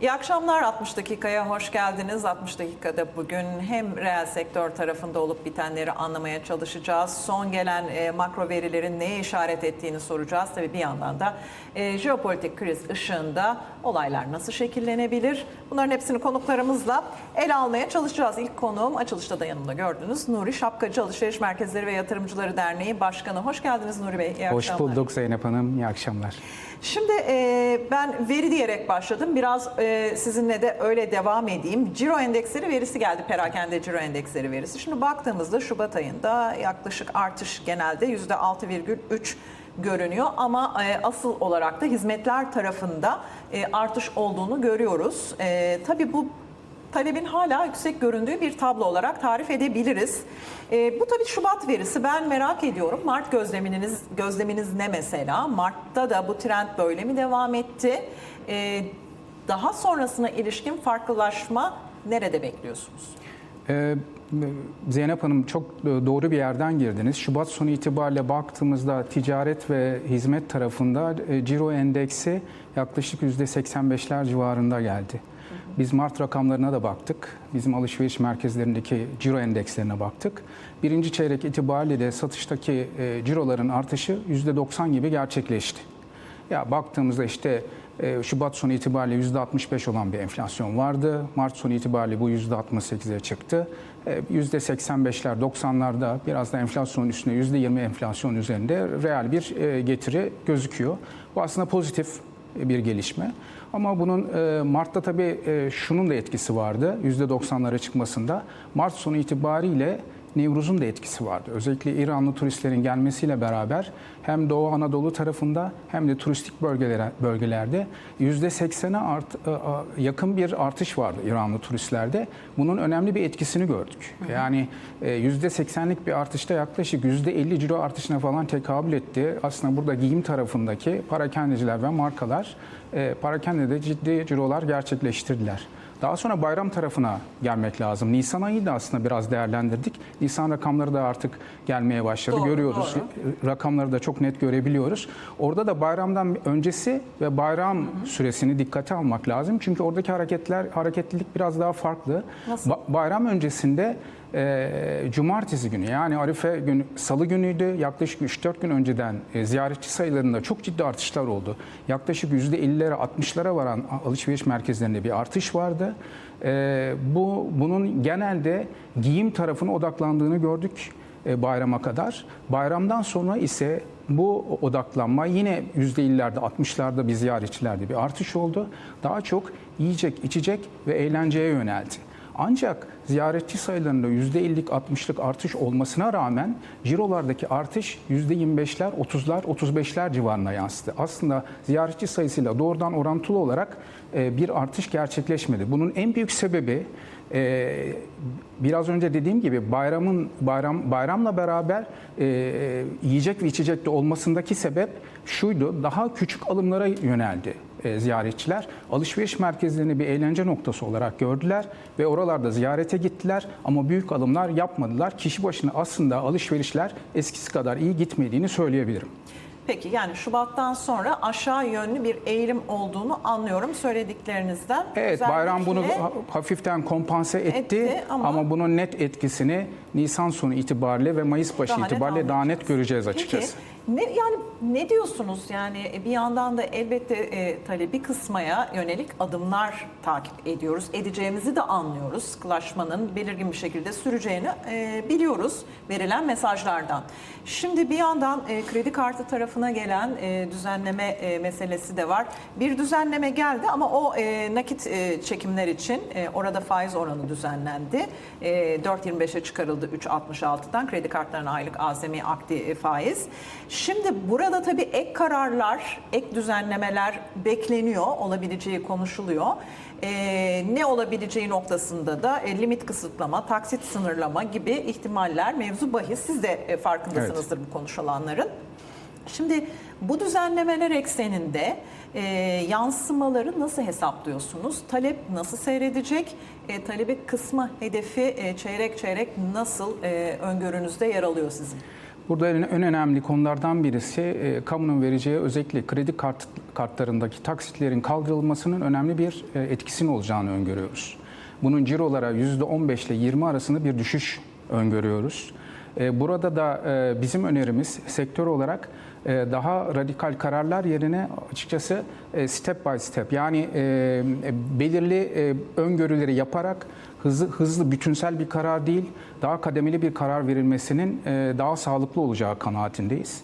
İyi akşamlar 60 dakikaya hoş geldiniz. 60 dakikada bugün hem reel sektör tarafında olup bitenleri anlamaya çalışacağız. Son gelen e, makro verilerin neye işaret ettiğini soracağız. Tabii bir yandan da e, jeopolitik kriz ışığında olaylar nasıl şekillenebilir? Bunların hepsini konuklarımızla ele almaya çalışacağız. İlk konuğum açılışta da yanımda gördünüz. Nuri Şapkacı Alışveriş Merkezleri ve Yatırımcıları Derneği Başkanı. Hoş geldiniz Nuri Bey. İyi Hoş akşamlar. bulduk Zeynep Hanım. İyi akşamlar. Şimdi e, ben veri diyerek başladım. Biraz e, sizinle de öyle devam edeyim. Ciro endeksleri verisi geldi. Perakende ciro endeksleri verisi. Şimdi baktığımızda Şubat ayında yaklaşık artış genelde %6,3 görünüyor ama e, asıl olarak da hizmetler tarafında e, artış olduğunu görüyoruz. E, tabii bu talebin hala yüksek göründüğü bir tablo olarak tarif edebiliriz. E, bu tabii Şubat verisi. Ben merak ediyorum. Mart gözleminiz gözleminiz ne mesela? Mart'ta da bu trend böyle mi devam etti? E, daha sonrasına ilişkin farklılaşma nerede bekliyorsunuz? Ee, Zeynep Hanım çok doğru bir yerden girdiniz. Şubat sonu itibariyle baktığımızda ticaret ve hizmet tarafında e, ciro endeksi yaklaşık %85'ler civarında geldi. Biz Mart rakamlarına da baktık. Bizim alışveriş merkezlerindeki ciro endekslerine baktık. Birinci çeyrek itibariyle de satıştaki e, ciroların artışı %90 gibi gerçekleşti. Ya baktığımızda işte e, Şubat sonu itibariyle %65 olan bir enflasyon vardı. Mart sonu itibariyle bu %68'e çıktı. E, %85'ler 90'larda biraz da enflasyonun üstünde %20 enflasyon üzerinde reel bir e, getiri gözüküyor. Bu aslında pozitif bir gelişme. Ama bunun e, Mart'ta tabii e, şunun da etkisi vardı. %90'lara çıkmasında. Mart sonu itibariyle Nevruz'un da etkisi vardı. Özellikle İranlı turistlerin gelmesiyle beraber hem Doğu Anadolu tarafında hem de turistik bölgelere, bölgelerde %80'e art, e, e, yakın bir artış vardı İranlı turistlerde. Bunun önemli bir etkisini gördük. Yani e, %80'lik bir artışta yaklaşık %50 ciro artışına falan tekabül etti. Aslında burada giyim tarafındaki parakendeciler ve markalar e, parakendede ciddi cirolar gerçekleştirdiler. Daha sonra bayram tarafına gelmek lazım. Nisan ayı da aslında biraz değerlendirdik. Nisan rakamları da artık gelmeye başladı. Doğru, Görüyoruz. Rakamları da çok net görebiliyoruz. Orada da bayramdan öncesi ve bayram süresini dikkate almak lazım. Çünkü oradaki hareketler hareketlilik biraz daha farklı. Nasıl? Ba- bayram öncesinde e, cumartesi günü yani Arife günü salı günüydü. Yaklaşık 3-4 gün önceden e, ziyaretçi sayılarında çok ciddi artışlar oldu. Yaklaşık %50'lere 60'lara varan alışveriş merkezlerinde bir artış vardı. E, bu bunun genelde giyim tarafına odaklandığını gördük e, bayrama kadar. Bayramdan sonra ise bu odaklanma yine %50'lerde 60'larda bir ziyaretçilerde bir artış oldu. Daha çok yiyecek, içecek ve eğlenceye yöneldi. Ancak ziyaretçi sayılarında %50'lik 60'lık artış olmasına rağmen cirolardaki artış %25'ler, 30'lar, 35'ler civarına yansıdı. Aslında ziyaretçi sayısıyla doğrudan orantılı olarak e, bir artış gerçekleşmedi. Bunun en büyük sebebi e, biraz önce dediğim gibi bayramın bayram bayramla beraber e, yiyecek ve içecekte olmasındaki sebep şuydu. Daha küçük alımlara yöneldi e, ziyaretçiler. Alışveriş merkezlerini bir eğlence noktası olarak gördüler ve oralarda ziyarete gittiler ama büyük alımlar yapmadılar. Kişi başına aslında alışverişler eskisi kadar iyi gitmediğini söyleyebilirim. Peki yani Şubat'tan sonra aşağı yönlü bir eğilim olduğunu anlıyorum söylediklerinizden. Evet bayram bunu hafiften kompanse etti, Etti ama- ama, bunun net etkisini Nisan sonu itibariyle ve Mayıs başı Daha net itibariyle daha net göreceğiz Peki, açıkçası. Ne, yani ne diyorsunuz yani bir yandan da elbette e, talebi kısmaya yönelik adımlar takip ediyoruz. Edeceğimizi de anlıyoruz. Sıkılaşmanın belirgin bir şekilde süreceğini e, biliyoruz verilen mesajlardan. Şimdi bir yandan e, kredi kartı tarafına gelen e, düzenleme e, meselesi de var. Bir düzenleme geldi ama o e, nakit e, çekimler için e, orada faiz oranı düzenlendi. E, 4.25'e çıkarıldı 3.66'dan kredi kartlarına aylık azami akdi e, faiz. Şimdi burada tabii ek kararlar, ek düzenlemeler bekleniyor, olabileceği konuşuluyor. E, ne olabileceği noktasında da e, limit kısıtlama, taksit sınırlama gibi ihtimaller mevzu bahis. Siz de e, farkındasınızdır bu konuşulanların. Şimdi bu düzenlemeler ekseninde e, yansımaları nasıl hesaplıyorsunuz? Talep nasıl seyredecek? E, talebi kısma hedefi e, çeyrek çeyrek nasıl e, öngörünüzde yer alıyor sizin? Burada en, önemli konulardan birisi e, kamunun vereceği özellikle kredi kart, kartlarındaki taksitlerin kaldırılmasının önemli bir e, etkisinin olacağını öngörüyoruz. Bunun cirolara %15 ile 20 arasında bir düşüş öngörüyoruz. E, Burada da e, bizim önerimiz sektör olarak e, daha radikal kararlar yerine açıkçası step by step yani belirli öngörüleri yaparak hızlı hızlı bütünsel bir karar değil daha kademeli bir karar verilmesinin daha sağlıklı olacağı kanaatindeyiz.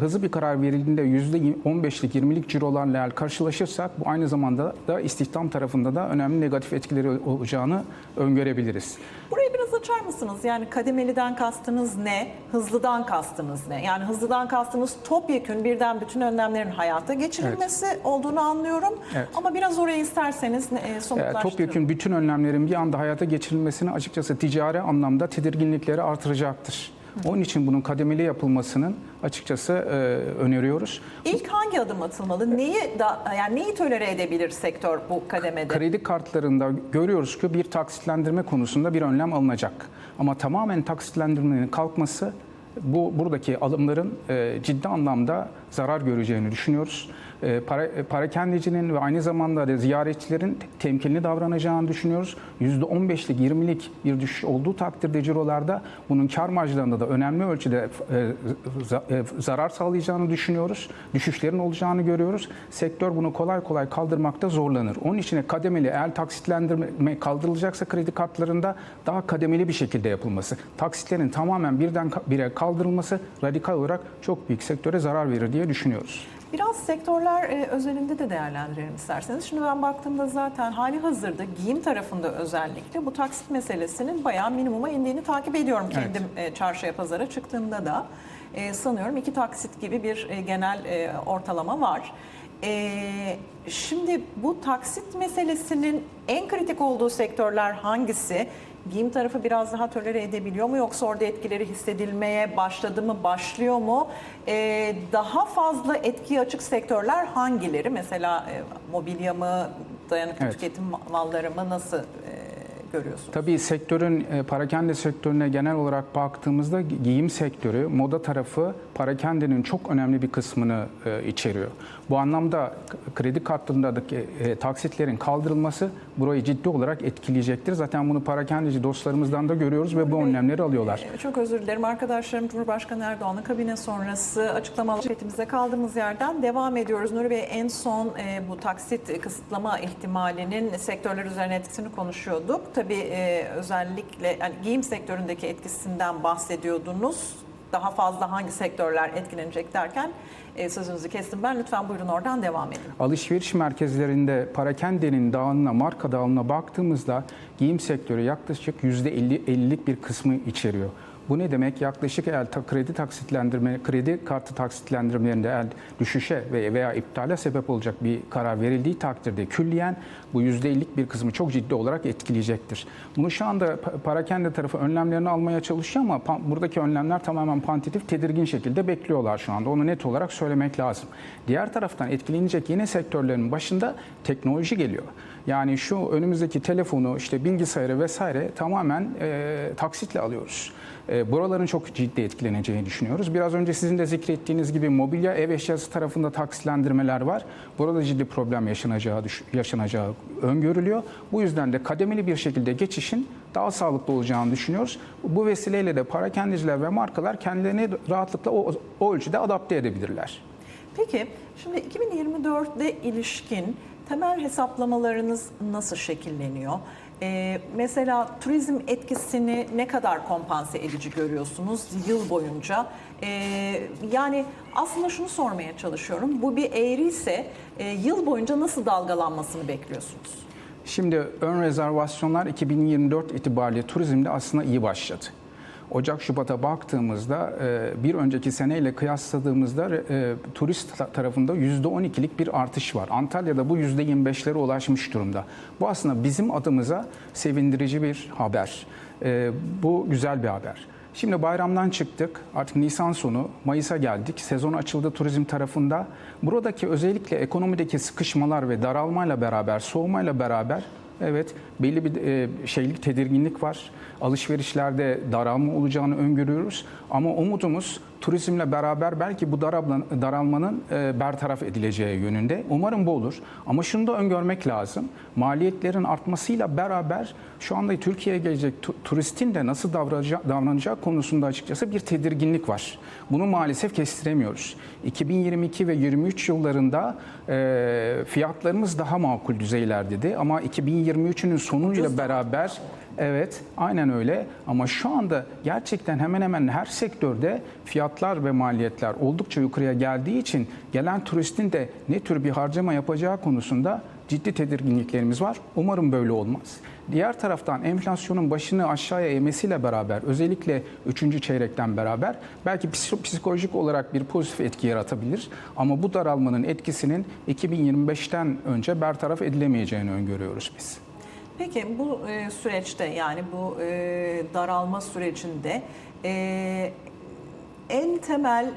Hızlı bir karar verildiğinde %15'lik 20'lik cirolarla karşılaşırsak bu aynı zamanda da istihdam tarafında da önemli negatif etkileri olacağını öngörebiliriz. Burayı biraz açar mısınız? Yani kademeliden kastınız ne? Hızlıdan kastınız ne? Yani hızlıdan kastınız topyekün birden bütün önlemlerin hayata geçirilmesi olduğunu anlıyorum. Evet. Ama biraz oraya isterseniz e, E, somutlaştırın. Topyekun bütün önlemlerin bir anda hayata geçirilmesini açıkçası ticari anlamda tedirginlikleri artıracaktır. Onun için bunun kademeli yapılmasının açıkçası e, öneriyoruz. İlk hangi adım atılmalı? Neyi da yani neyi tolere edebilir sektör bu kademede? Kredi kartlarında görüyoruz ki bir taksitlendirme konusunda bir önlem alınacak. Ama tamamen taksitlendirmenin kalkması bu buradaki alımların e, ciddi anlamda zarar göreceğini düşünüyoruz. E, para, e, parakendicinin ve aynı zamanda da ziyaretçilerin temkinli davranacağını düşünüyoruz. %15'lik 20'lik bir düşüş olduğu takdirde cirolarda bunun kar marjlarında da önemli ölçüde e, e, zarar sağlayacağını düşünüyoruz. Düşüşlerin olacağını görüyoruz. Sektör bunu kolay kolay kaldırmakta zorlanır. Onun için kademeli eğer taksitlendirme kaldırılacaksa kredi kartlarında daha kademeli bir şekilde yapılması. Taksitlerin tamamen birden bire kaldırılması radikal olarak çok büyük sektöre zarar verir diye düşünüyoruz. Biraz sektörler e, özelinde de değerlendirelim isterseniz. Şimdi ben baktığımda zaten hali hazırda giyim tarafında özellikle bu taksit meselesinin bayağı minimuma indiğini takip ediyorum Evet. kendim e, çarşıya pazara çıktığımda da. E, sanıyorum iki taksit gibi bir e, genel e, ortalama var. E, şimdi bu taksit meselesinin en kritik olduğu sektörler hangisi? Giyim tarafı biraz daha tolere edebiliyor mu yoksa orada etkileri hissedilmeye başladı mı, başlıyor mu? Ee, daha fazla etkiye açık sektörler hangileri? Mesela e, mobilya mı, dayanıklı Evet. tüketim malları mı nasıl e, görüyorsunuz? Tabii sektörün, e, parakende sektörüne genel olarak baktığımızda gi- giyim sektörü, moda tarafı parakendenin çok önemli bir kısmını e, içeriyor. Bu anlamda kredi kartlarındaki e, taksitlerin kaldırılması burayı ciddi olarak etkileyecektir. Zaten bunu parakendeci dostlarımızdan da görüyoruz ve bu önlemleri alıyorlar. Ee, Çok özür dilerim arkadaşlarım. Cumhurbaşkanı Erdoğan'ın kabine sonrası açıklamalar şeklimize kaldığımız yerden devam ediyoruz. Nuri Bey en son e, bu taksit kısıtlama ihtimalinin sektörler üzerine etkisini konuşuyorduk. Tabii e, özellikle yani giyim sektöründeki etkisinden bahsediyordunuz. Daha fazla hangi sektörler etkilenecek derken e, sözünüzü kestim ben. Lütfen buyurun oradan devam edin. Alışveriş merkezlerinde parakendenin dağılımına, marka dağılımına baktığımızda giyim sektörü yaklaşık %50'lik bir kısmı içeriyor. Bu ne demek? Yaklaşık eğer kredi taksitlendirme, kredi kartı taksitlendirmelerinde eğer düşüşe ve- veya iptale sebep olacak bir karar verildiği takdirde külliyen bu %50'lik bir kısmı çok ciddi olarak etkileyecektir. Bunu şu anda pa- parakende tarafı önlemlerini almaya çalışıyor ama buradaki önlemler tamamen pantitif, tedirgin şekilde bekliyorlar şu anda. Onu net olarak söylemek lazım. Diğer taraftan etkilenecek yeni sektörlerin başında teknoloji geliyor. Yani şu önümüzdeki telefonu, işte bilgisayarı vesaire tamamen e, taksitle alıyoruz. E, buraların çok ciddi etkileneceğini düşünüyoruz. Biraz önce sizin de zikrettiğiniz gibi mobilya ev eşyası tarafında taksitlendirmeler var. Burada ciddi problem yaşanacağı yaşanacağı öngörülüyor. Bu yüzden de kademeli bir şekilde geçişin daha sağlıklı olacağını düşünüyoruz. Bu vesileyle de parakendiciler ve markalar kendilerini rahatlıkla o, o ölçüde adapte edebilirler. Peki şimdi 2024'de ilişkin temel hesaplamalarınız nasıl şekilleniyor? Ee, mesela turizm etkisini ne kadar kompanse edici görüyorsunuz yıl boyunca? Ee, yani aslında şunu sormaya çalışıyorum. Bu bir eğri ise e, yıl boyunca nasıl dalgalanmasını bekliyorsunuz? Şimdi ön rezervasyonlar 2024 itibariyle turizmde aslında iyi başladı. Ocak Şubat'a baktığımızda e, bir önceki seneyle kıyasladığımızda e, turist ta- tarafında %12'lik bir artış var. Antalya'da bu %25'lere ulaşmış durumda. Bu aslında bizim adımıza sevindirici bir haber. E, Bu güzel bir haber. Şimdi bayramdan çıktık. Artık Nisan sonu, Mayıs'a geldik. Sezon açıldı turizm tarafında. Buradaki özellikle ekonomideki sıkışmalar ve daralmayla beraber, soğumayla beraber evet belli bir e, şeylik, tedirginlik var. Alışverişlerde daralma olacağını öngörüyoruz. Ama umudumuz turizmle beraber belki bu daralma, daralmanın e, bertaraf edileceği yönünde. Umarım bu olur. Ama şunu da öngörmek lazım. Maliyetlerin artmasıyla beraber şu anda Türkiye'ye gelecek tu- turistin de nasıl davranacağı, davranacağı konusunda açıkçası bir tedirginlik var. Bunu maalesef kestiremiyoruz. 2022 ve 23 yıllarında e, fiyatlarımız daha makul düzeylerdeydi ama 2023'ünün sonuyla beraber Evet, aynen öyle. Ama şu anda gerçekten hemen hemen her sektörde fiyatlar ve maliyetler oldukça yukarıya geldiği için gelen turistin de ne tür bir harcama yapacağı konusunda ciddi tedirginliklerimiz var. Umarım böyle olmaz. Diğer taraftan enflasyonun başını aşağıya eğmesiyle beraber özellikle 3. çeyrekten beraber belki psiko- psikolojik olarak bir pozitif etki yaratabilir. Ama bu daralmanın etkisinin 2025'ten önce bertaraf edilemeyeceğini öngörüyoruz biz. Peki bu e, süreçte yani bu e, daralma sürecinde e, en temel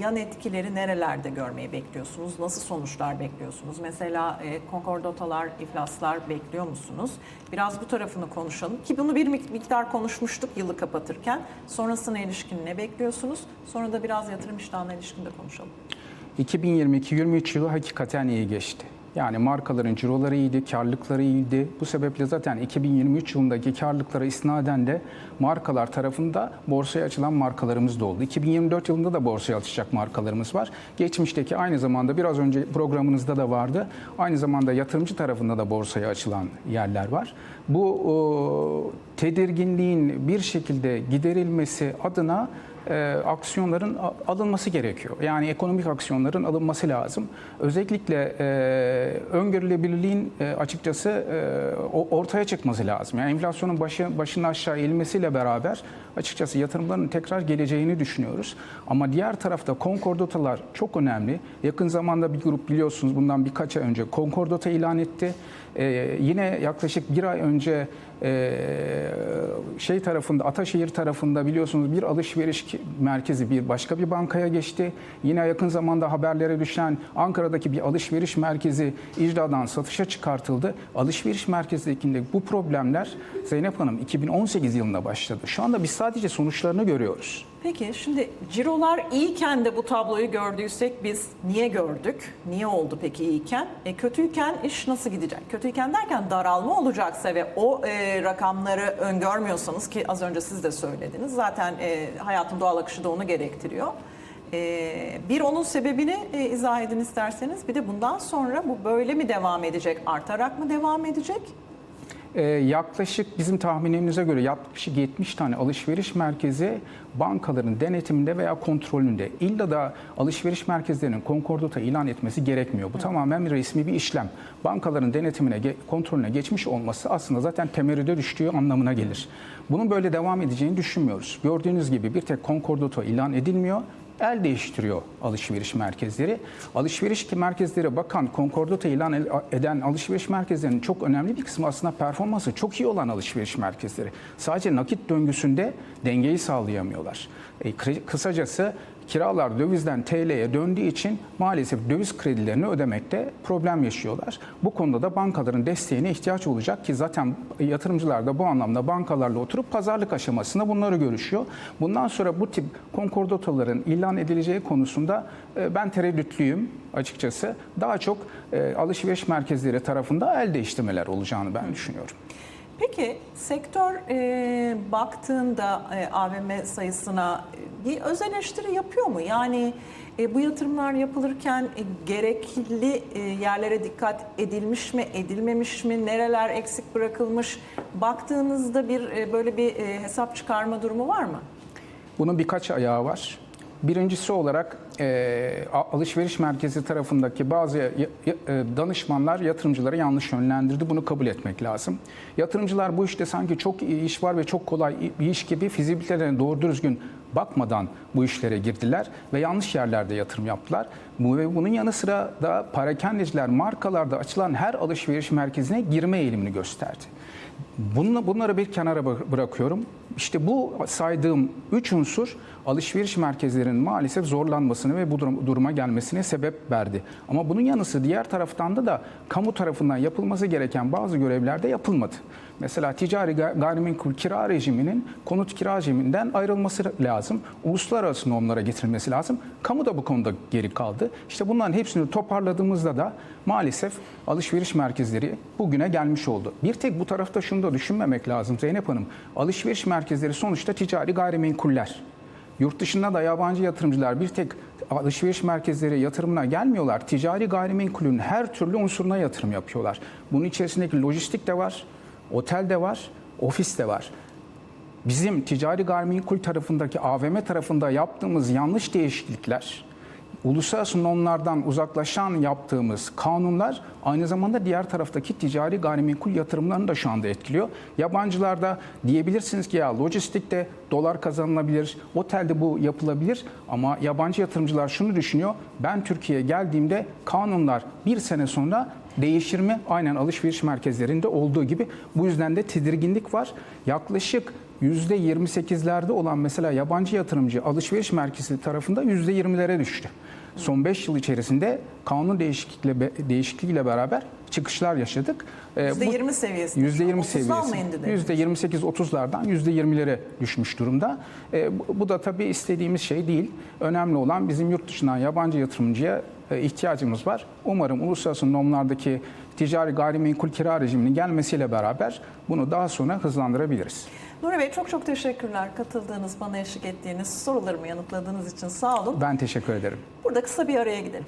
yan etkileri nerelerde görmeyi bekliyorsunuz? Nasıl sonuçlar bekliyorsunuz? Mesela e, konkordotalar, iflaslar bekliyor musunuz? Biraz bu tarafını konuşalım ki bunu bir mik- miktar konuşmuştuk yılı kapatırken. Sonrasına ilişkin ne bekliyorsunuz? Sonra da biraz yatırım iştahına ilişkin de konuşalım. 2022-23 yılı hakikaten iyi geçti. Yani markaların ciroları iyiydi, karlılıkları iyiydi. Bu sebeple zaten 2023 yılındaki karlılıklara isnaden de markalar tarafında borsaya açılan markalarımız da oldu. 2024 yılında da borsaya açacak markalarımız var. Geçmişteki aynı zamanda biraz önce programınızda da vardı. Aynı zamanda yatırımcı tarafında da borsaya açılan yerler var. Bu o, tedirginliğin bir şekilde giderilmesi adına e, aksiyonların alınması gerekiyor. Yani ekonomik aksiyonların alınması lazım. Özellikle e, öngörülebilirliğin e, açıkçası e, ortaya çıkması lazım. Yani enflasyonun başı, başının aşağı eğilmesiyle beraber açıkçası yatırımların tekrar geleceğini düşünüyoruz. Ama diğer tarafta konkordotalar çok önemli. Yakın zamanda bir grup biliyorsunuz bundan birkaç ay önce konkordota ilan etti. E, yine yaklaşık bir ay önce e, şey tarafında Ataşehir tarafında biliyorsunuz bir alışveriş merkezi bir başka bir bankaya geçti. Yine yakın zamanda haberlere düşen Ankara'daki bir alışveriş merkezi icradan satışa çıkartıldı. Alışveriş merkezindeki bu problemler Zeynep Hanım 2018 yılında başladı. Şu anda biz sadece sonuçlarını görüyoruz. Peki şimdi cirolar iyiyken de bu tabloyu gördüysek biz niye gördük? Niye oldu peki iyiyken? E, kötüyken iş nasıl gidecek? Kötüyken derken daralma olacaksa ve o e, rakamları öngörmüyorsanız ki az önce siz de söylediniz. Zaten e, hayatın doğal akışı da onu gerektiriyor. E, bir onun sebebini e, izah edin isterseniz. Bir de bundan sonra bu böyle mi devam edecek? Artarak mı devam edecek? Ee, yaklaşık bizim tahminimize göre yaklaşık 70 tane alışveriş merkezi bankaların denetiminde veya kontrolünde. İlla da alışveriş merkezlerinin konkordata ilan etmesi gerekmiyor. Bu tamamen bir resmi bir işlem. Bankaların denetimine, kontrolüne geçmiş olması aslında zaten temerrüde düştüğü anlamına gelir. Bunun böyle devam edeceğini düşünmüyoruz. Gördüğünüz gibi bir tek konkordata ilan edilmiyor el değiştiriyor alışveriş merkezleri. Alışveriş merkezlere bakan, konkordata ilan eden alışveriş merkezlerinin çok önemli bir kısmı aslında performansı çok iyi olan alışveriş merkezleri. Sadece nakit döngüsünde dengeyi sağlayamıyorlar. E, kısacası kiralar dövizden TL'ye döndüğü için maalesef döviz kredilerini ödemekte problem yaşıyorlar. Bu konuda da bankaların desteğine ihtiyaç olacak ki zaten yatırımcılar da bu anlamda bankalarla oturup pazarlık aşamasında bunları görüşüyor. Bundan sonra bu tip konkordataların ilan edileceği konusunda e, ben tereddütlüyüm açıkçası. Daha çok e, alışveriş merkezleri tarafında el değiştirmeler olacağını ben düşünüyorum. Peki sektör e, baktığında e, AVM sayısına bir öz eleştiri yapıyor mu? Yani e, bu yatırımlar yapılırken e, gerekli e, yerlere dikkat edilmiş mi, edilmemiş mi, nereler eksik bırakılmış? Baktığınızda bir e, böyle bir e, hesap çıkarma durumu var mı? Bunun birkaç ayağı var. Birincisi olarak e, alışveriş merkezi tarafındaki bazı e, danışmanlar yatırımcıları yanlış yönlendirdi. Bunu kabul etmek lazım. Yatırımcılar bu işte sanki çok iyi iş var ve çok kolay bir iş gibi fizibilitelerini doğru düzgün bakmadan bu işlere girdiler ve yanlış yerlerde yatırım yaptılar. Bu ve bunun yanı sıra da parakendeciler markalarda açılan her alışveriş merkezine girme eğilimini gösterdi. Bunla- Bunları bir kenara bı- bırakıyorum. İşte bu saydığım üç unsur alışveriş merkezlerinin maalesef zorlanmasını ve bu durum- duruma gelmesine sebep verdi. Ama bunun yanı sıra diğer taraftan da da kamu tarafından yapılması gereken bazı görevler de yapılmadı. Mesela ticari ga- gayrimenkul kira rejiminin konut kira rejiminden ayrılması lazım. Uluslararası normlara getirilmesi lazım. Kamu da bu konuda geri kaldı. İşte bunların hepsini toparladığımızda da maalesef alışveriş merkezleri bugüne gelmiş oldu. Bir tek bu tarafta şunu da düşünmemek lazım Zeynep Hanım. Alışveriş merkezleri sonuçta ticari gayrimenkuller. Yurt dışında da yabancı yatırımcılar bir tek alışveriş merkezleri yatırımına gelmiyorlar. Ticari gayrimenkulün her türlü unsuruna yatırım yapıyorlar. Bunun içerisindeki lojistik de var, otel de var, ofis de var. Bizim ticari gayrimenkul tarafındaki AVM tarafında yaptığımız yanlış değişiklikler, uluslararası normlardan uzaklaşan yaptığımız kanunlar aynı zamanda diğer taraftaki ticari gayrimenkul yatırımlarını da şu anda etkiliyor. Yabancılarda diyebilirsiniz ki ya lojistikte dolar kazanılabilir, otelde bu yapılabilir ama yabancı yatırımcılar şunu düşünüyor. Ben Türkiye'ye geldiğimde kanunlar bir sene sonra değişir mi? Aynen alışveriş merkezlerinde olduğu gibi. Bu yüzden de tedirginlik var. Yaklaşık %28'lerde olan mesela yabancı yatırımcı alışveriş merkezi tarafında %20'lere düştü. Son 5 yıl içerisinde kanun değişikliğiyle, değişikliğiyle beraber çıkışlar yaşadık. Ee, bu- %20 seviyesi. %20 30'dan mı seviyesi. indi dediniz? %28-30'lardan %20'lere düşmüş durumda. E, bu, bu da tabii istediğimiz şey değil. Önemli olan bizim yurt dışından yabancı yatırımcıya e, ihtiyacımız var. Umarım uluslararası normlardaki ticari gayrimenkul kira rejiminin gelmesiyle beraber bunu daha sonra hızlandırabiliriz. Nuri Bey çok çok teşekkürler katıldığınız, bana eşlik ettiğiniz, sorularımı yanıtladığınız için sağ olun. Ben teşekkür ederim. Burada kısa bir araya gidelim.